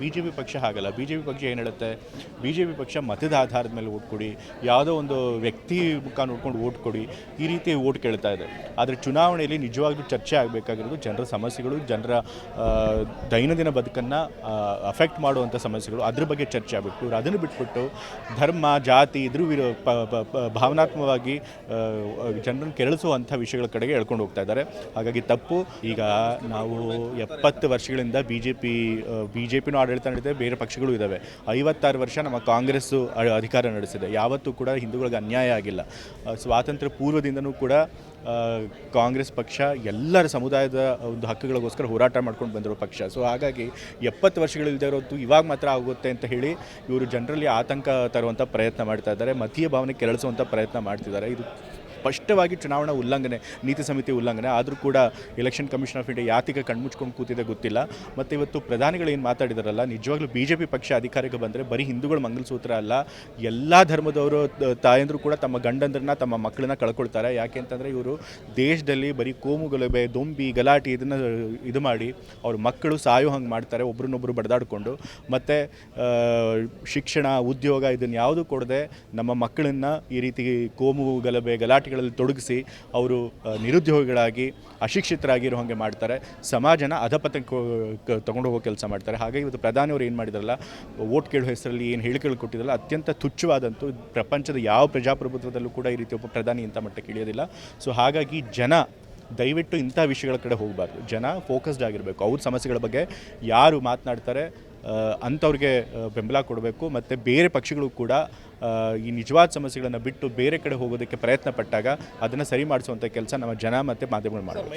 B J P ಪಕ್ಷ ಹಾಗಲ್ಲ. B J P ಪಕ್ಷ ಏನು ಹೇಳುತ್ತೆ? ಬಿ ಜೆ ಪಿ ಪಕ್ಷ ಮತದ ಆಧಾರದ ಮೇಲೆ ಓಟ್ ಕೊಡಿ, ಯಾವುದೋ ಒಂದು ವ್ಯಕ್ತಿ ಮುಖ ನೋಡ್ಕೊಂಡು ಓಟ್ ಕೊಡಿ, ಈ ರೀತಿ ಓಟ್ ಕೇಳ್ತಾ ಇದೆ. ಆದರೆ ಚುನಾವಣೆಯಲ್ಲಿ ನಿಜವಾಗ್ಲೂ ಚರ್ಚೆ ಆಗಬೇಕಾಗಿರೋದು ಜನರ ಸಮಸ್ಯೆಗಳು, ಜನರ ದೈನಂದಿನ ಬದುಕನ್ನು ಅಫೆಕ್ಟ್ ಮಾಡುವಂಥ ಸಮಸ್ಯೆಗಳು. ಅದ್ರ ಬಗ್ಗೆ ಚರ್ಚೆ ಆಗಬೇಕು. ಅದನ್ನು ಬಿಟ್ಬಿಟ್ಟು ಧರ್ಮ, ಜಾತಿ ಇದ್ರ ವಿರೋ ಭಾವನಾತ್ಮಕವಾಗಿ ಜನರನ್ನು ಕೆರಳಿಸುವಂಥ ವಿಷಯಗಳ ಕಡೆಗೆ ಎಳ್ಕೊಂಡು ಹೋಗ್ತಾ ಇದ್ದಾರೆ. ಹಾಗಾಗಿ ತಪ್ಪು. ಈಗ ನಾವು ಎಪ್ಪತ್ತು ವರ್ಷಗಳಿಂದ B J P B J ಪಿನೂ ಆಡಳಿತ ನಡೆದಿದೆ, ಬೇರೆ ಪಕ್ಷಗಳು ಇದ್ದಾವೆ ಐವತ್ತಾರು ವರ್ಷ ನಮ್ಮ ಕಾಂಗ್ರೆಸ್ಸು ಅಧಿಕಾರ ನಡೆಸಿದೆ. ಯಾವತ್ತೂ ಕೂಡ ಹಿಂದೂಗಳಿಗೆ ಅನ್ಯಾಯ ಆಗಿಲ್ಲ. ಸ್ವಾತಂತ್ರ್ಯ ಪೂರ್ವದಿಂದನೂ ಕೂಡ ಕಾಂಗ್ರೆಸ್ ಪಕ್ಷ ಎಲ್ಲರ ಸಮುದಾಯದ ಒಂದು ಹಕ್ಕುಗಳಿಗೋಸ್ಕರ ಹೋರಾಟ ಮಾಡ್ಕೊಂಡು ಬಂದಿರೋ ಪಕ್ಷ. ಸೊ, ಹಾಗಾಗಿ ಎಪ್ಪತ್ತು ವರ್ಷಗಳಿಲ್ಲದೆ ಇರೋದು ಇವಾಗ ಮಾತ್ರ ಆಗುತ್ತೆ ಅಂತ ಹೇಳಿ ಇವರು ಜನರಲ್ಲಿ ಆತಂಕ ತರುವಂಥ ಪ್ರಯತ್ನ ಮಾಡ್ತಾ ಇದ್ದಾರೆ. ಮತೀಯ ಭಾವನೆ ಕೆರಳಿಸುವಂಥ ಪ್ರಯತ್ನ ಮಾಡ್ತಿದ್ದಾರೆ. ಇದು ಸ್ಪಷ್ಟವಾಗಿ ಚುನಾವಣಾ ಉಲ್ಲಂಘನೆ, ನೀತಿ ಸಮಿತಿ ಉಲ್ಲಂಘನೆ, ಆದರೂ ಕೂಡ ಎಲೆಕ್ಷನ್ ಕಮಿಷನ್ ಆಫ್ ಇಂಡಿಯಾ ಯಾತಿಗೆ ಕಣ್ಮುಚ್ಕೊಂಡು ಕೂತಿದೆ ಗೊತ್ತಿಲ್ಲ. ಮತ್ತು ಇವತ್ತು ಪ್ರಧಾನಿಗಳು ಏನು ಮಾತಾಡಿದಾರಲ್ಲ, ನಿಜವಾಗ್ಲೂ ಬಿ ಜೆ ಪಿ ಪಕ್ಷ ಅಧಿಕಾರಕ್ಕೆ ಬಂದರೆ ಬರೀ ಹಿಂದೂಗಳ ಮಂಗಲಸೂತ್ರ ಅಲ್ಲ, ಎಲ್ಲ ಧರ್ಮದವರು ತಾಯಂದರು ಕೂಡ ತಮ್ಮ ಗಂಡಂದ್ರನ್ನ, ತಮ್ಮ ಮಕ್ಕಳನ್ನ ಕಳ್ಕೊಳ್ತಾರೆ. ಯಾಕೆ ಅಂತಂದರೆ ಇವರು ದೇಶದಲ್ಲಿ ಬರೀ ಕೋಮು ಗಲಭೆ, ದೊಂಬಿ, ಗಲಾಟೆ ಇದನ್ನು ಇದು ಮಾಡಿ ಅವ್ರ ಮಕ್ಕಳು ಸಾಯೋ ಹಂಗೆ ಮಾಡ್ತಾರೆ, ಒಬ್ರನ್ನೊಬ್ರು ಬಡದಾಡಿಕೊಂಡು. ಮತ್ತು ಶಿಕ್ಷಣ, ಉದ್ಯೋಗ ಇದನ್ನು ಯಾವುದು ಕೊಡದೆ ನಮ್ಮ ಮಕ್ಕಳನ್ನು ಈ ರೀತಿ ಕೋಮು ಗಲಭೆ ಗಲಾಟೆಗಳಲ್ಲಿ ತೊಡಗಿಸಿ ಅವರು ನಿರುದ್ಯೋಗಿಗಳಾಗಿ, ಅಶಿಕ್ಷಿತರಾಗಿರೋ ಹಾಗೆ ಮಾಡ್ತಾರೆ. ಸಮಾಜನ ಅಧಪತಕ್ಕೆ ತಗೊಂಡು ಹೋಗೋ ಕೆಲಸ ಮಾಡ್ತಾರೆ. ಹಾಗಾಗಿ ಇವತ್ತು ಪ್ರಧಾನಿಯವರು ಏನು ಮಾಡಿದಾರಲ್ಲ, ವೋಟ್ ಕೇಳೋ ಹೆಸರಲ್ಲಿ ಏನು ಹೇಳಿಕೆಗಳು ಕೊಟ್ಟಿದ್ರಲ್ಲ, ಅತ್ಯಂತ ತುಚ್ಛವಾದಂತೂ ಪ್ರಪಂಚದ ಯಾವ ಪ್ರಜಾಪ್ರಭುತ್ವದಲ್ಲೂ ಕೂಡ ಈ ರೀತಿ ಒಬ್ಬ ಪ್ರಧಾನಿ ಇಂಥ ಮಟ್ಟಕ್ಕೆ ಇಳಿಯೋದಿಲ್ಲ. ಸೊ ಹಾಗಾಗಿ ಜನ, ದಯವಿಟ್ಟು ಇಂಥ ವಿಷಯಗಳ ಕಡೆ ಹೋಗಬಾರ್ದು. ಜನ ಫೋಕಸ್ಡ್ ಆಗಿರಬೇಕು. ಅವ್ರ ಸಮಸ್ಯೆಗಳ ಬಗ್ಗೆ ಯಾರು ಮಾತನಾಡ್ತಾರೆ ಅಂಥವ್ರಿಗೆ ಬೆಂಬಲ ಕೊಡಬೇಕು ಮತ್ತು ಬೇರೆ ಪಕ್ಷಗಳು ಕೂಡ ಈ ನಿಜವಾದ ಸಮಸ್ಯೆಗಳನ್ನು ಬಿಟ್ಟು ಬೇರೆ ಕಡೆ ಹೋಗೋದಕ್ಕೆ ಪ್ರಯತ್ನ ಪಟ್ಟಾಗ ಅದನ್ನು ಸರಿ ಮಾಡಿಸುವಂಥ ಕೆಲಸ ನಮ್ಮ ಜನ ಮತ್ತು ಮಾಧ್ಯಮಗಳು ಮಾಡಬೇಕು.